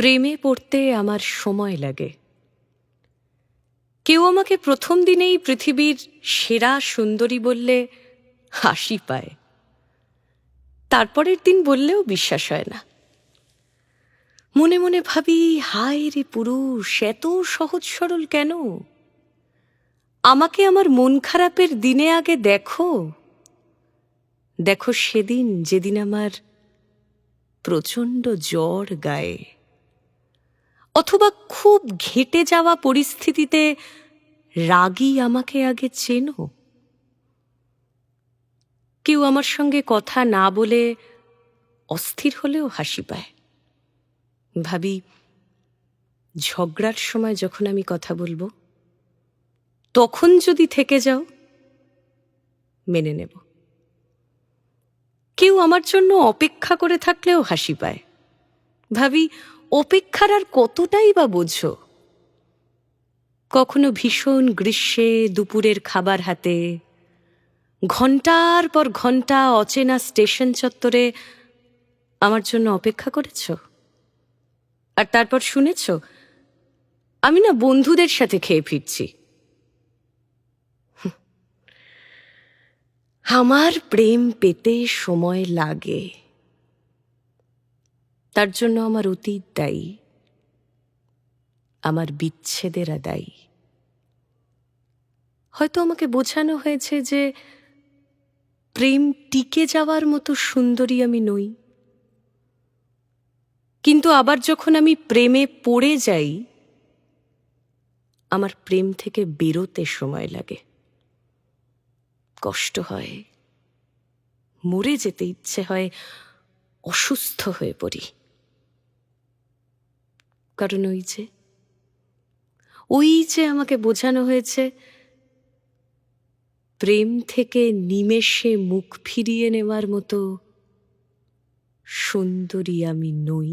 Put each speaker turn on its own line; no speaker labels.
প্রেমে পড়তে আমার সময় লাগে। কেউ আমাকে প্রথম দিনেই পৃথিবীর সেরা সুন্দরী বললে হাসি পায়। তারপরের দিন বললেও বিশ্বাস হয় না। মনে মনে ভাবি, হায় রে পুরুষ, এত সহজ সরল কেন? আমাকে আমার মন খারাপের দিনে আগে দেখো। দেখো সেদিন যেদিন আমার প্রচণ্ড জ্বর গায়ে। অথবা খুব ঘেটে যাওয়া পরিস্থিতিতে রাগী আমাকে আগে চেনো। কেউ আমার সঙ্গে কথা না বলে অস্থির হলেও হাসি পায়। ভাবি, ঝগড়ার সময় যখন আমি কথা বলব, তখন যদি থেকে যাও, মেনে নেব। কেউ আমার জন্য অপেক্ষা করে থাকলেও হাসি পায়। ভাবি অপেক্ষার আর কতটাই বা বোঝো? কখনো ভীষণ গ্রীষ্মে দুপুরের খাবার হাতে ঘণ্টার পর ঘণ্টা অচেনা স্টেশন চত্বরে আমার জন্য অপেক্ষা করেছ? আর তারপর শুনেছ, আমি না বন্ধুদের সাথে খেয়ে ফিরছি। আমার প্রেম পেতে সময় লাগে। তার জন্য আমার অতীত দায়ী। আমার বিচ্ছেদেরা দায়ী। হয়তো আমাকে বোঝানো হয়েছে যে প্রেম টিকে যাওয়ার মতো সুন্দরী আমি নই। কিন্তু আবার যখন আমি প্রেমে পড়ে যাই, আমার প্রেম থেকে বেরোতে সময় লাগে। কষ্ট হয়, মরে যেতে ইচ্ছে হয়, অসুস্থ হয়ে পড়ি। কারণ ওই যে ওই যে আমাকে বোঝানো হয়েছে, প্রেম থেকে নিমেষে মুখ ফিরিয়ে নেওয়ার মতো সুন্দরী আমি নই।